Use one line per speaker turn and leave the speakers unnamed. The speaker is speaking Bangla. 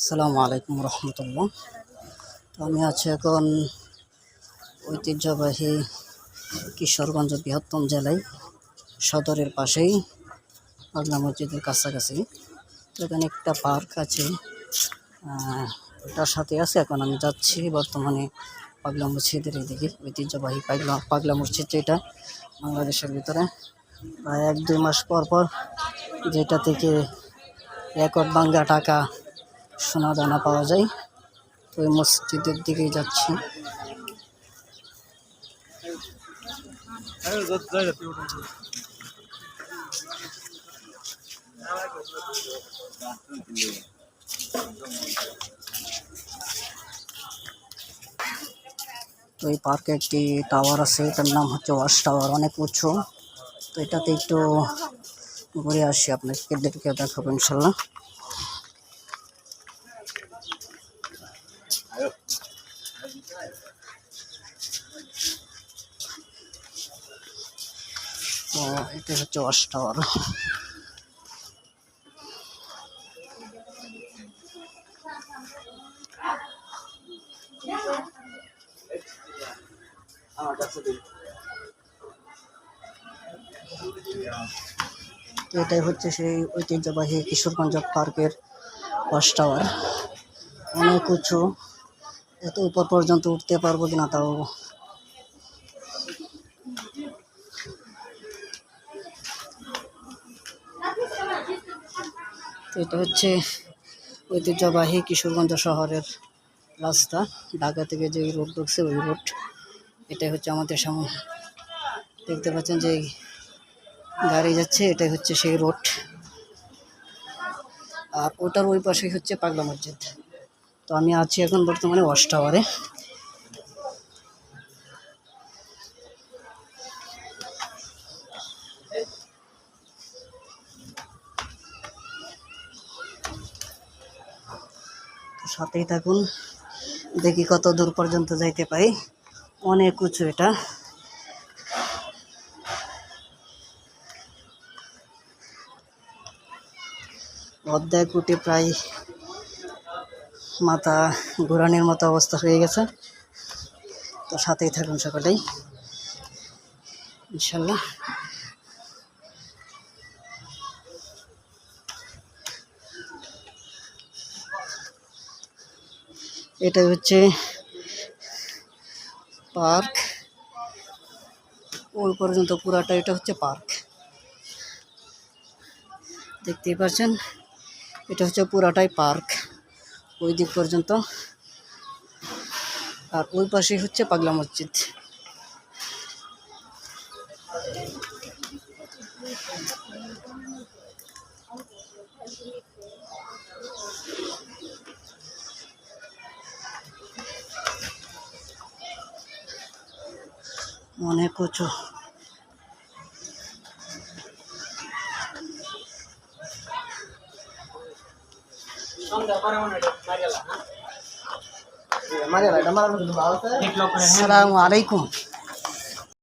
আসসালামু আলাইকুম রহমতুল্লাহ। তো আমি আছি এখন ঐতিহ্যবাহী কিশোরগঞ্জ বৃহত্তম জেলায়, সদরের পাশেই পাগলা মসজিদের কাছাকাছি। তো এখানে একটা পার্ক আছে ওটার সাথে আছে, এখন আমি যাচ্ছি বর্তমানে পাগলা মসজিদের এদিকে ঐতিহ্যবাহী পাগলা পাগলা মসজিদ যেটা বাংলাদেশের ভিতরে। প্রায় এক দুই মাস পর পর যেটা থেকে রেকর্ড বাঙ্গা টাকা সোনা দানা পাওয়া যায়। ওই মসজিদের দিকেই যাচ্ছি। তো এই পার্কে একটি টাওয়ার আছে, এটার নাম হচ্ছে ওয়াশ টাওয়ার, অনেক উঁচু। তো এটাতে একটু ঘুরে আসি, আপনাদেরকে দেখাবো ইনশাল্লাহ। তো হচ্ছে ওয়াশ এটাই হচ্ছে সেই ঐতিহ্যবাহী কিশোরগঞ্জ পার্কের ওয়াশ টাওয়ার। অনেক উঁচু। এত উপর পর্যন্ত উঠতে পারব কিনা তাও এটা হচ্ছে ঐতিহ্যবাহী কিশোরগঞ্জ শহরের রাস্তা। ঢাকা থেকে যে রোড ঢুকছে ওই রোড। এটাই হচ্ছে আমাদের সামনে। দেখতে পাচ্ছেন যে গাড়ি যাচ্ছে, এটাই হচ্ছে সেই রোড। আর ওটার ওই পাশেই হচ্ছে পাগলা মসজিদ। তো আমি আছি এখন বর্তমানে ওয়াশ টাওয়ারে। সাথেই থাকুন, দেখি কত দূর পর্যন্ত যাইতে পারি। অনেক উঁচু এটা। অর্ধেক উঠে প্রায় মাথা ঘোরানোর মতো অবস্থা হয়ে গেছে। তো সাথেই থাকুন সকলেই। ইনশাল্লাহ। এটা হচ্ছে পার্ক। ওই পর্যন্ত পুরাটা এটা হচ্ছে পার্ক। দেখতেই পাচ্ছেন এটা হচ্ছে পুরাটাই পার্ক। ওই দিক পর্যন্ত। আর ওই পাশেই হচ্ছে পাগলা মসজিদ। অনেক উঁচু। আসসালামু আলাইকুম